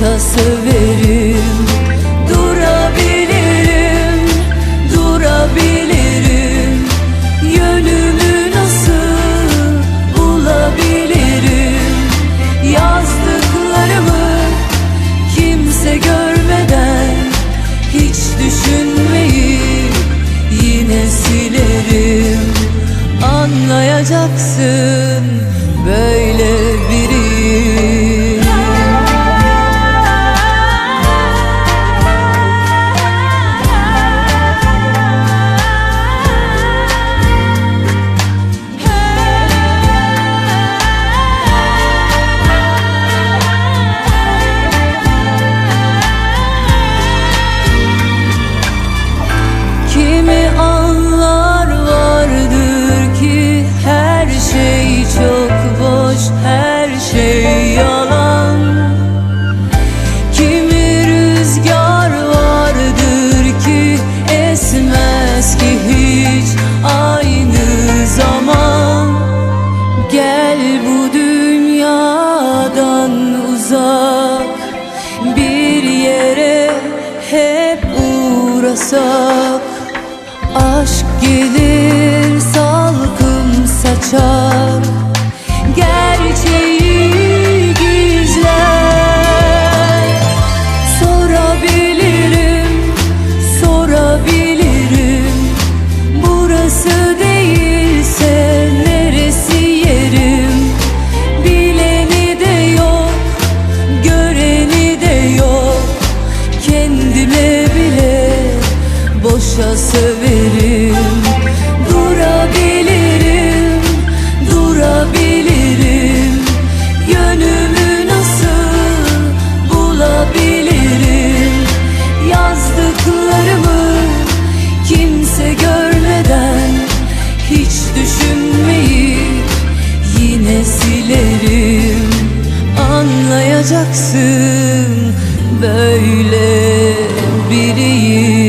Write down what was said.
başa severim Durabilirim, durabilirim. Yönümü nasıl bulabilirim? Yazdıklarımı kimse görmeden Hiç düşünmeyi yine silerim. Anlayacaksın. buradan uzak bir yere hep uğrasak. Aşk gelir salkım saçar. Boşa söverim Durabilirim, durabilirim. Yönümü nasıl bulabilirim? Yazdıklarımı kimse görmeden Hiç düşünmeyi yine silerim. Anlayacaksın böyle biri